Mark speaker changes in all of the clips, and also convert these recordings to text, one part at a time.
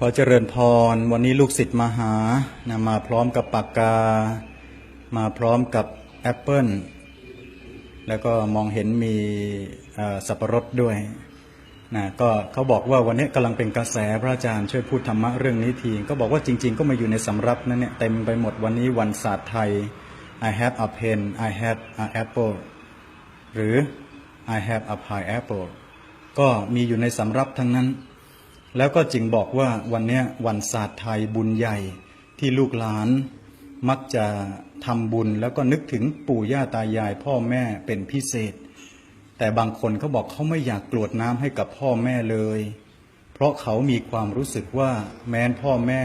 Speaker 1: ขอเจริญพร วันนี้ลูกศิษย์มาหานะมาพร้อมกับปากกา มาพร้อมกับแอปเปิลแล้วก็มองเห็นมีสับปะรดด้วยนะก็เขาบอกว่าวันนี้กำลังเป็นกระแสพระอาจารย์ช่วยพูดธรรมะเรื่องนี้ทีก็บอกว่าจริง ๆ ก็มาอยู่ในสำรับนั่นเนี่ยเต็มไปหมดวันนี้วันศาสตร์ไทย I have a pen I have an apple หรือ I have a pineapple ก็มีอยู่ในสำรับทั้งนั้น แล้วก็จึงบอกว่าวันนี้วันศาสตร์ไทยบุญใหญ่ที่ลูกหลานมักจะทำบุญแล้วก็นึกถึงปู่ย่าตายายพ่อแม่เป็นพิเศษ แต่บางคนเขาบอกเขาไม่อยากกรวดน้ำให้กับพ่อแม่เลย เพราะเขามีความรู้สึกว่าแม้นพ่อแม่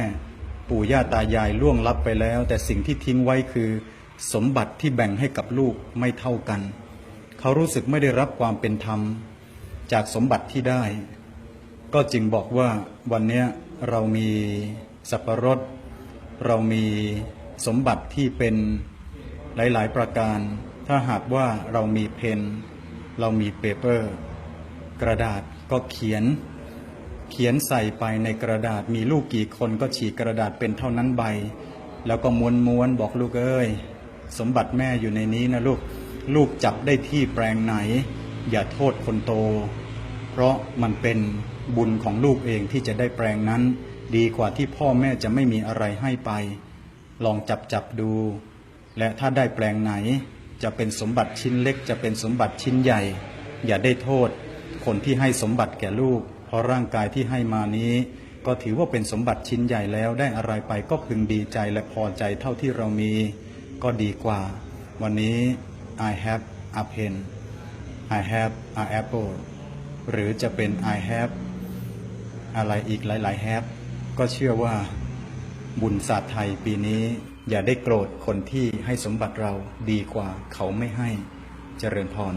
Speaker 1: ปู่ย่าตายายล่วงลับไปแล้ว แต่สิ่งที่ทิ้งไว้คือ สมบัติที่แบ่งให้กับลูกไม่เท่ากัน เขารู้สึกไม่ได้รับความเป็นธรรม จากสมบัติที่ได้ ก็จึงบอกว่าวันนี้เรามีสับปะรด เรามีสมบัติที่เป็นหลาย ๆ ประการ ถ้าหากว่าเรามีเพนเรามีเปเปอร์ กระดาษก็เขียน เขียนใส่ไปในกระดาษมีลูกกี่คนก็ฉีกกระดาษเป็นเท่านั้นใบ แล้วก็ม้วนม้วนบอกลูกเอ้ย สมบัติแม่อยู่ในนี้นะลูก ลูกจับได้ที่แปลงไหน อย่าโทษคนโต เพราะมันเป็นบุญของลูกเองที่จะได้แปลงนั้น ดีกว่าที่พ่อแม่จะไม่มีอะไรให้ไป ลองจับจับดู และถ้าได้แปลงไหน จะเป็นสมบัติชิ้นเล็ก จะเป็นสมบัติชิ้นใหญ่ อย่าได้โทษ คนที่ให้สมบัติแก่ลูก เพราะร่างกายที่ให้มานี้ ก็ถือว่าเป็นสมบัติชิ้นใหญ่แล้วได้อะไรไปก็พึงดีใจและพอใจเท่าที่เรามี ก็ดีกว่า วันนี้ I have a pen I have a apple หรือจะเป็น I have อะไรอีกหลาย ๆ have ก็เชื่อว่าบุญศาสตร์ไทยปีนี้ อย่าได้โกรธคนที่ให้สมบัติเราดีกว่าเขาไม่ให้เจริญพร